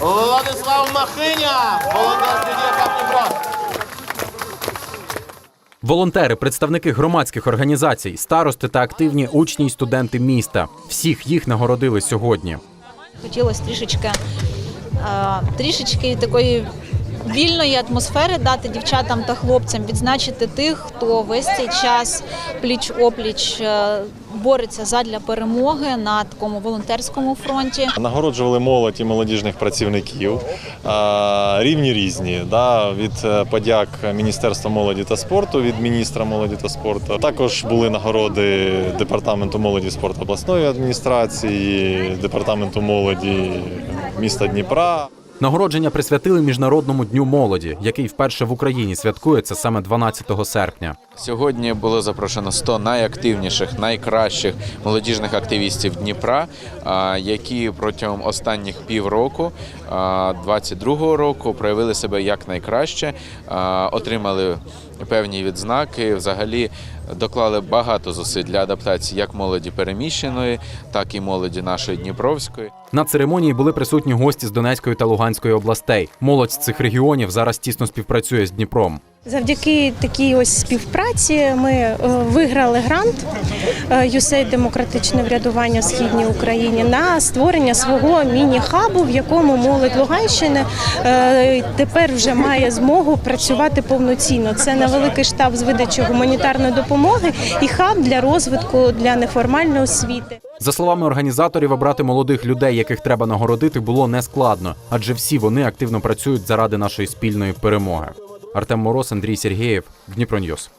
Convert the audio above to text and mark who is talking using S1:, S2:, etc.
S1: Владислав Махиня, волонтерський діяка Дніпро.
S2: Волонтери, представники громадських організацій, старости та активні учні й студенти міста. Всіх їх нагородили сьогодні.
S3: Хотілося трішечки, е, трішечки такої вільної атмосфери дати дівчатам та хлопцям, відзначити тих, хто весь цей час пліч опліч е, бореться задля перемоги на такому волонтерському фронті.
S4: Нагороджували молодь і молодіжних працівників. Рівні різні. Да, від е, подяк Міністерства молоді та спорту, від міністра молоді та спорту. Також були нагороди Департаменту молоді і спорту обласної адміністрації, Департаменту молоді міста Дніпра.
S2: Нагородження присвятили Міжнародному дню молоді, який вперше в Україні святкується саме 12 серпня.
S5: Сьогодні було запрошено 100 найактивніших, найкращих молодіжних активістів Дніпра, які протягом останніх півроку, а, 22-го року, проявили себе як найкраще, отримали певні відзнаки. Взагалі доклали багато зусиль для адаптації як молоді переміщеної, так і молоді нашої Дніпровської.
S2: На церемонії були присутні гості з Донецької та Луганської областей. Молодь з цих регіонів зараз тісно співпрацює з Дніпром.
S6: Завдяки такій ось співпраці ми е, виграли грант USAID демократичне врядування в східній Україні на створення свого міні-хабу, в якому молодь Луганщини е, тепер вже має змогу працювати повноцінно. Це невеликий штаб з видачі гуманітарної допомоги і хаб для розвитку для неформальної освіти.
S2: За словами організаторів, обрати молодих людей, яких треба нагородити, було нескладно, адже всі вони активно працюють заради нашої спільної перемоги. Артем Мороз, Андрій Сергєєв, Дніпроньюз.